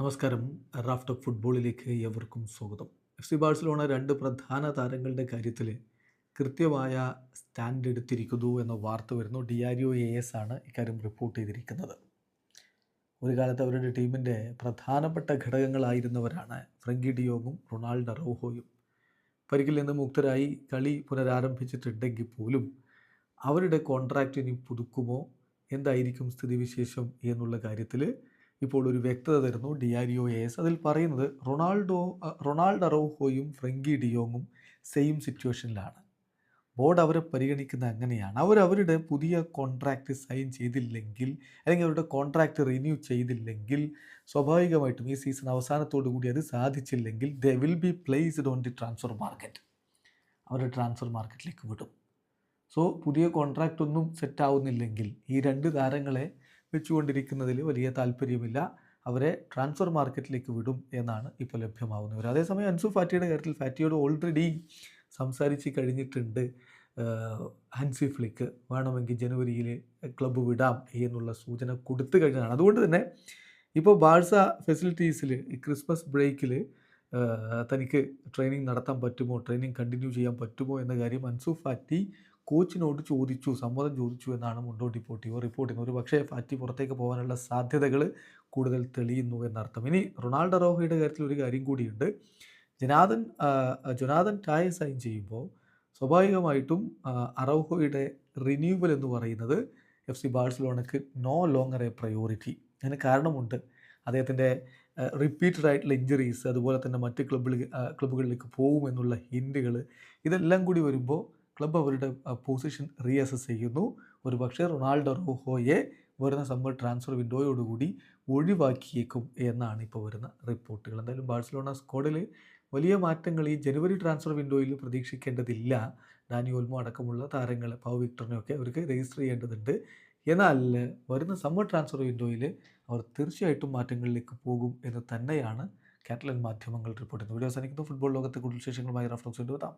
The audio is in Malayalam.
നമസ്കാരം. റാഫ്റ്റ് ഓഫ് ഫുട്ബോളിലേക്ക് എവർക്കും സ്വാഗതം. എഫ് സി ബാഴ്സലോണ രണ്ട് പ്രധാന താരങ്ങളുടെ കാര്യത്തിൽ കൃത്യമായ സ്റ്റാൻഡ് എടുത്തിരിക്കുന്നു എന്ന വാർത്ത വരുന്നു. ഡിയാരിയോ എ എസ് ആണ് ഇക്കാര്യം റിപ്പോർട്ട് ചെയ്തിരിക്കുന്നത്. ഒരു കാലത്ത് അവരുടെ ടീമിന്റെ പ്രധാനപ്പെട്ട ഘടകങ്ങളായിരുന്നവരാണ് ഫ്രങ്കി ഡിയോഗും റൊണാൾഡ് റോഹോയും പരിക്കിൽ നിന്ന് മുക്തരായി കളി പുനരാരംഭിച്ചിട്ടുണ്ടെങ്കിൽ പോലും അവരുടെ കോൺട്രാക്റ്റ് ഇനി പുതുക്കുമോ? എന്തായിരിക്കും സ്ഥിതിവിശേഷം എന്നുള്ള കാര്യത്തിൽ ഇപ്പോൾ ഒരു വ്യക്തത തരുന്നു. D R Diario S. അതിൽ പറയുന്നത് റൊണാൾഡോ റൊണാൾഡ് അറൗഹോയും ഫ്രങ്കി ഡിയോങ്ങും സെയിം സിറ്റുവേഷനിലാണ്. ബോർഡ് അവരെ പരിഗണിക്കുന്നത് അങ്ങനെയാണ്. അവർ അവരുടെ പുതിയ കോൺട്രാക്റ്റ് സൈൻ ചെയ്തില്ലെങ്കിൽ അല്ലെങ്കിൽ അവരുടെ കോൺട്രാക്റ്റ് റിന്യൂ ചെയ്തില്ലെങ്കിൽ സ്വാഭാവികമായിട്ടും ഈ സീസൺ അവസാനത്തോടു കൂടി അത് സാധിച്ചില്ലെങ്കിൽ they will be placed on the transfer market. അവരുടെ ട്രാൻസ്ഫർ മാർക്കറ്റിലേക്ക് വിടും. സോ പുതിയ കോൺട്രാക്റ്റ് ഒന്നും സെറ്റ് ആവുന്നില്ലെങ്കിൽ ഈ രണ്ട് താരങ്ങളെ വെച്ചുകൊണ്ടിരിക്കുന്നതിൽ വലിയ താല്പര്യമില്ല. അവരെ ട്രാൻസ്ഫർ മാർക്കറ്റിലേക്ക് വിടും എന്നാണ് ഇപ്പോൾ ലഭ്യമാവുന്നവർ അതേസമയം അൻസു ഫാറ്റിയുടെ കാര്യത്തിൽ ഫാറ്റിയോട് ഓൾറെഡി സംസാരിച്ച് കഴിഞ്ഞിട്ടുണ്ട്. ഹൻസി ഫ്ലിക്ക് വേണമെങ്കിൽ ജനുവരിയിൽ ക്ലബ്ബ് വിടാം എന്നുള്ള സൂചന കൊടുത്തു കഴിഞ്ഞതാണ്. അതുകൊണ്ട് തന്നെ ഇപ്പോൾ ബാഴ്സ ഫെസിലിറ്റീസിൽ ക്രിസ്മസ് ബ്രേക്കിൽ തനിക്ക് ട്രെയിനിങ് നടത്താൻ പറ്റുമോ ട്രെയിനിങ് കണ്ടിന്യൂ ചെയ്യാൻ പറ്റുമോ എന്ന കാര്യം അൻസു ഫാറ്റി കോച്ചിനോട് ചോദിച്ചു സമ്മതം ചോദിച്ചു എന്നാണ് മുണ്ടോട്ട് ഡിപ്പോർട്ടീവോ റിപ്പോർട്ട് ചെയ്യുന്നത്. ഒരു പക്ഷേ ഫാറ്റി പുറത്തേക്ക് പോകാനുള്ള സാധ്യതകൾ കൂടുതൽ തെളിയുന്നു എന്നർത്ഥം. ഇനി റൊണാൾഡോ റോഹയുടെ കാര്യത്തിൽ ഒരു കാര്യം കൂടിയുണ്ട്. ജനാദൻ ജനാദൻ ടായ സൈൻ ചെയ്യുമ്പോൾ സ്വാഭാവികമായിട്ടും അറോഹോയുടെ റിന്യൂവൽ എന്ന് പറയുന്നത് എഫ് സി ബാഴ്സലോണക്ക് നോ ലോങ്ങർ എ പ്രയോറിറ്റി അതിന് കാരണമുണ്ട്. അദ്ദേഹത്തിന്റെ റിപ്പീറ്റഡ് ആയിട്ടുള്ള ഇഞ്ചറീസ് അതുപോലെ തന്നെ മറ്റ് ക്ലബ്ബിൽ ക്ലബ്ബുകളിലേക്ക് പോകുമെന്നുള്ള ഹിൻഡുകൾ ഇതെല്ലാം കൂടി വരുമ്പോൾ ക്ലബ്ബ് അവരുടെ പൊസിഷൻ റീഅസസ് ചെയ്യുന്നു. ഒരു പക്ഷേ റൊണാൾഡോ റോഹോയെ വരുന്ന സമ്മർ ട്രാൻസ്ഫർ വിൻഡോയോടുകൂടി ഒഴിവാക്കിയേക്കും എന്നാണ് ഇപ്പോൾ വരുന്ന റിപ്പോർട്ടുകൾ. എന്തായാലും ബാഴ്സലോണ സ്ക്വാഡിൽ വലിയ മാറ്റങ്ങൾ ഈ ജനുവരി ട്രാൻസ്ഫർ വിൻഡോയിൽ പ്രതീക്ഷിക്കേണ്ടതില്ല. ഡാനി ഓൽമോ അടക്കമുള്ള താരങ്ങൾ പൗ വിക്ടറിനെയൊക്കെ അവർക്ക് രജിസ്റ്റർ ചെയ്യേണ്ടതുണ്ട്. എന്നാൽ വരുന്ന സമ്മർ ട്രാൻസ്ഫർ വിൻഡോയിൽ അവർ തീർച്ചയായിട്ടും മാറ്റങ്ങളിലേക്ക് പോകും എന്ന് തന്നെയാണ് കാറ്റലൻ മാധ്യമങ്ങൾ റിപ്പോർട്ട് ചെയ്യുന്നത് വീഡിയോ അവസാനിക്കുന്നു. ഫുട്ബോൾ ലോകത്തെ കൂടുതൽ വിശേഷങ്ങളുമായി റഫറൻസ് കൊണ്ടുവരാം